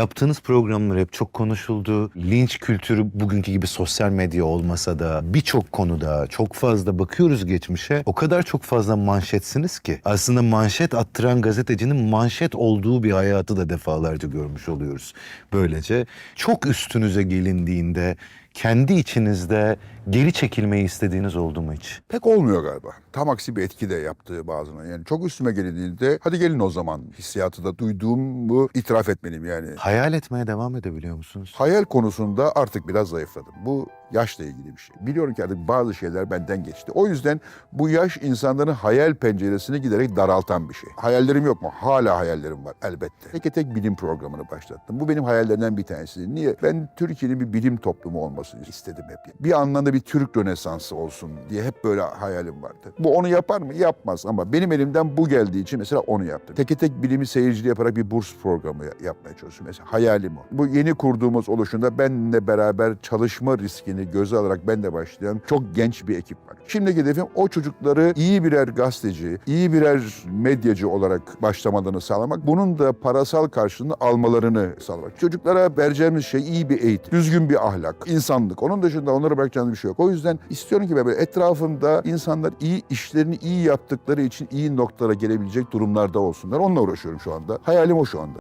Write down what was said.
Yaptığınız programlar hep çok konuşuldu. Linç kültürü bugünkü gibi sosyal medya olmasa da birçok konuda çok fazla bakıyoruz geçmişe. O kadar çok fazla manşetsiniz ki. Aslında manşet attıran gazetecinin manşet olduğu bir hayatı da defalarca görmüş oluyoruz. Böylece çok üstünüze gelindiğinde kendi içinizde geri çekilmeyi istediğiniz oldu mu hiç? Pek olmuyor galiba. Tam aksi bir etki de yaptığı bazına. Yani çok üstüme gelindiğinde hadi gelin o zaman hissiyatı da duyduğumu itiraf etmeliyim yani. Hayal etmeye devam edebiliyor musunuz? Hayal konusunda artık biraz zayıfladım. Bu yaşla ilgili bir şey. Biliyorum ki artık bazı şeyler benden geçti. O yüzden bu yaş insanların hayal penceresini giderek daraltan bir şey. Hayallerim yok mu? Hala hayallerim var elbette. Tek tek bilim programını başlattım. Bu benim hayallerimden bir tanesi. Niye? Ben Türkiye'nin bir bilim toplumu olmasını istedim hep. Bir anlamda bir Türk Rönesansı olsun diye hep böyle hayalim vardı. Bu onu yapar mı? Yapmaz ama benim elimden bu geldiği için mesela onu yaptım. Tek tek bilimi seyircili yaparak bir burs programı yapmaya çalışıyorum. Mesela hayalim o. Bu yeni kurduğumuz oluşumda benle beraber çalışma riskini göze alarak ben de başlayan çok genç bir ekip var. Şimdiki hedefim o çocukları iyi birer gazeteci, iyi birer medyacı olarak başlamalarını sağlamak. Bunun da parasal karşılığını almalarını sağlamak. Çocuklara vereceğimiz şey iyi bir eğitim, düzgün bir ahlak, insanlık. Onun dışında onlara bırakacağımız bir şey yok. O yüzden istiyorum ki böyle etrafımda insanlar iyi işlerini iyi yaptıkları için iyi noktalara gelebilecek durumlarda olsunlar. Onunla uğraşıyorum şu anda. Hayalim o şu anda.